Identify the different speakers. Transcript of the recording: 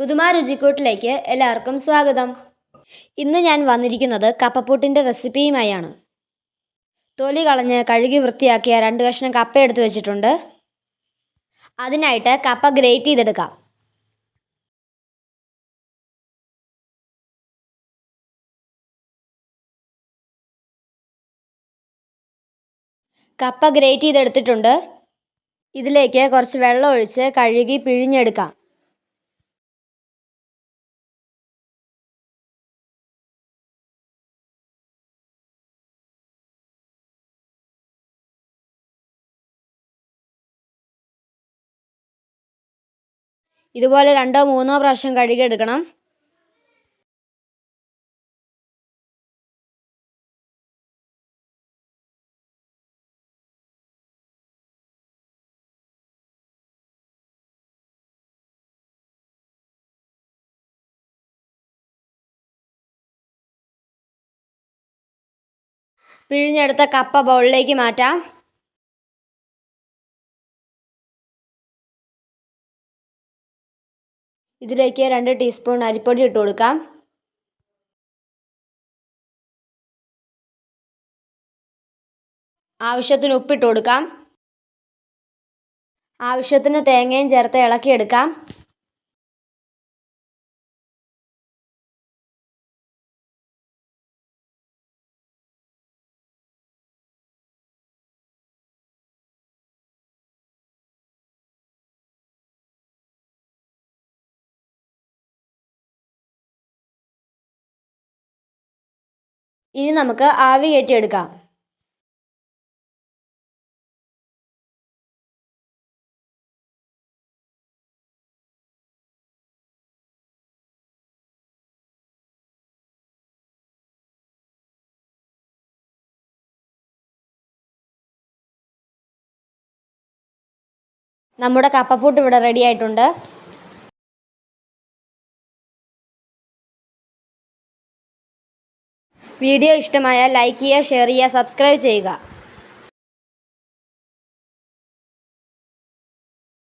Speaker 1: പുതുമ രുചിക്കൂട്ടിലേക്ക് എല്ലാവർക്കും സ്വാഗതം. ഇന്ന് ഞാൻ വന്നിരിക്കുന്നത് കപ്പപ്പൂട്ടിന്റെ റെസിപ്പിയുമായാണ്. തൊലി കളഞ്ഞ് കഴുകി വൃത്തിയാക്കിയ രണ്ട് കഷ്ണം കപ്പ എടുത്തു വെച്ചിട്ടുണ്ട്. അതിനായിട്ട് കപ്പ ഗ്രേറ്റ് ചെയ്തെടുക്കാം. കപ്പ ഗ്രേറ്റ് ചെയ്തെടുത്തിട്ടുണ്ട്. ഇതിലേക്ക് കുറച്ച് വെള്ളം ഒഴിച്ച് കഴുകി പിഴിഞ്ഞെടുക്കാം. ഇതുപോലെ രണ്ടോ മൂന്നോ പ്രാവശ്യം കഴുകിയെടുക്കണം പിഴിഞ്ഞെടുത്ത കപ്പ ബൗളിലേക്ക് മാറ്റാം. ഇതിലേക്ക് രണ്ട് ടീസ്പൂൺ അരിപ്പൊടി ഇട്ട് കൊടുക്കാം. ആവശ്യത്തിന് ഉപ്പിട്ട് കൊടുക്കാം. ആവശ്യത്തിന് തേങ്ങയും ചേർത്ത് ഇളക്കിയെടുക്കാം. ഇനി നമുക്ക് ആവി കയറ്റിയെടുക്കാം. നമ്മുടെ കപ്പപ്പൂട്ട് ഇവിടെ റെഡി ആയിട്ടുണ്ട്. വീഡിയോ ഇഷ്ടമായാൽ ലൈക്ക് ചെയ്യുക ഷെയർ ചെയ്യുക സബ്സ്ക്രൈബ് ചെയ്യുക.